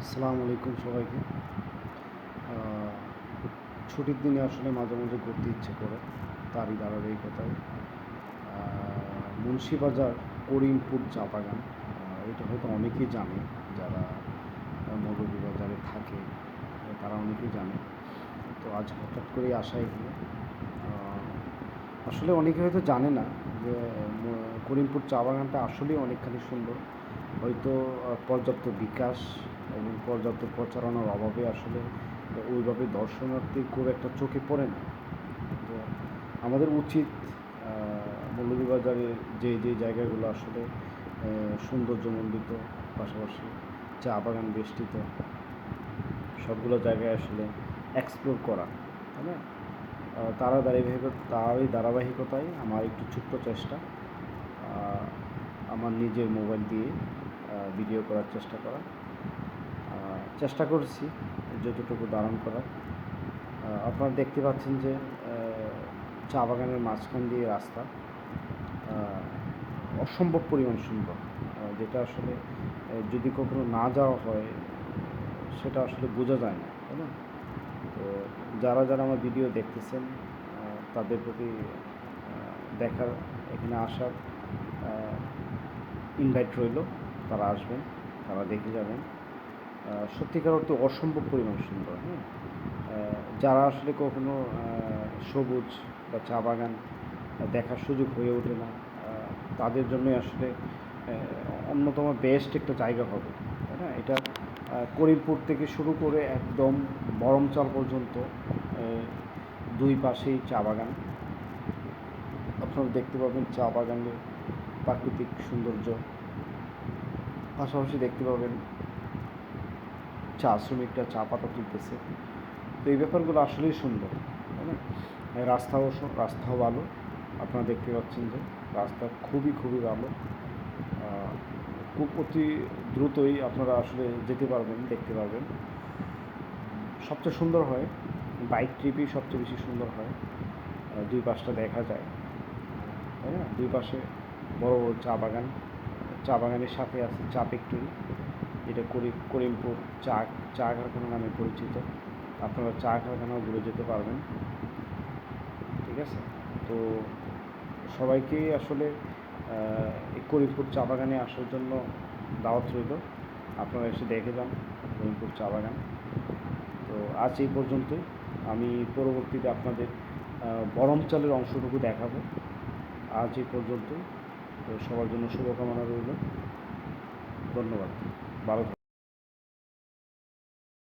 আসসালামু আলাইকুম সবাইকে। ছুটির দিনে আসলে মাঝে মাঝে ঘুরতে ইচ্ছে করে তারই ধারাবাহিকতায়। আহ, মুন্সিবাজার করিমপুর চা বাগান এটা হয়তো অনেকেই জানে যারা মৌলভীবাজারে থাকে তারা অনেকেই জানে। তো আজ হঠাৎ করে আসা আহ, আসলে অনেকে হয়তো জানে না যে করিমপুর চা বাগানটা আসলেই অনেকখানি সুন্দর। হয়তো পর্যাপ্ত বিকাশ এবং পর্যাপ্ত প্রচারণার অভাবে আসলে ওইভাবে দর্শনার্থী খুব একটা চোখে পড়ে না। তো আমাদের উচিত আহ, মৌলভীবাজারের যে যে জায়গাগুলো আসলে সৌন্দর্যমণ্ডিত পাশাপাশি চা বাগান বেষ্টিত সবগুলো জায়গায় আসলে এক্সপ্লোর করা তাই না? তারা ধারাবাহিক তারই ধারাবাহিকতায় আমার একটু ছোট্ট চেষ্টা। আমার নিজের মোবাইল দিয়ে ভিডিও করার চেষ্টা করা চেষ্টা করছি যতটুকু ধারণ করার। আপনারা দেখতে পাচ্ছেন যে চা বাগানের মাঝখান দিয়ে রাস্তা অসম্ভব পরিমাণ সুন্দর। যেটা আসলে যদি কখনো না যাওয়া হয়, সেটা আসলে বোঝা যায় না, তাই না? তো যারা যারা আমার ভিডিও দেখতেছেন তাদের প্রতি দেখার, এখানে আসার ইনভাইট রইল, তারা আসবেন, তারা দেখে যাবেন। সত্যিকার অর্থে অসম্ভব পরিমাণ সুন্দর হ্যাঁ? যারা আসলে কখনো সবুজ বা চা বাগান দেখার সুযোগ হয়ে ওঠে না তাদের জন্যই আসলে অন্যতম বেস্ট একটা জায়গা হবে না? এটা করিমপুর থেকে শুরু করে একদম বরমচাল পর্যন্ত দুই পাশেই চা বাগান। আপনারা দেখতে পাবেন চা বাগানের প্রাকৃতিক সৌন্দর্য। পাশাপাশি দেখতে পাবেন চা শ্রমিকরা চা পাতা তুলতেছে। তো এই ব্যাপারগুলো আসলেই সুন্দর এই রাস্তাও রাস্তাও ভালো। আপনারা দেখতে পাচ্ছেন যে রাস্তা খুবই খুবই ভালো। খুব অতি দ্রুতই আপনারা আসলে যেতে পারবেন, দেখতে পারবেন। সবচেয়ে সুন্দর হয়, বাইক ট্রিপই সবচেয়ে বেশি সুন্দর হয়। দুই পাশটা দেখা যায়, তাই না? দুই পাশে বড় বড় চা বাগান। চা বাগানের সাথে আছে চা ফ্যাক্টরি যেটা করি করিমপুর চা চা কারখানা নামে পরিচিত। আপনারা চা কারখানাও ঘুরে যেতে পারবেন। ঠিক আছে? তো সবাইকে আসলে এই করিমপুর চা বাগানে আসার জন্য দাওয়াত রইল। আপনারা এসে দেখে যান করিমপুর চা বাগান। তো আজ এই পর্যন্তই। আমি পরবর্তীতে আপনাদের আহ, বরমচালের অংশটুকু দেখাবো। আজ এই পর্যন্তই। তো সবার জন্য শুভকামনা রইল ধন্যবাদ ভালো।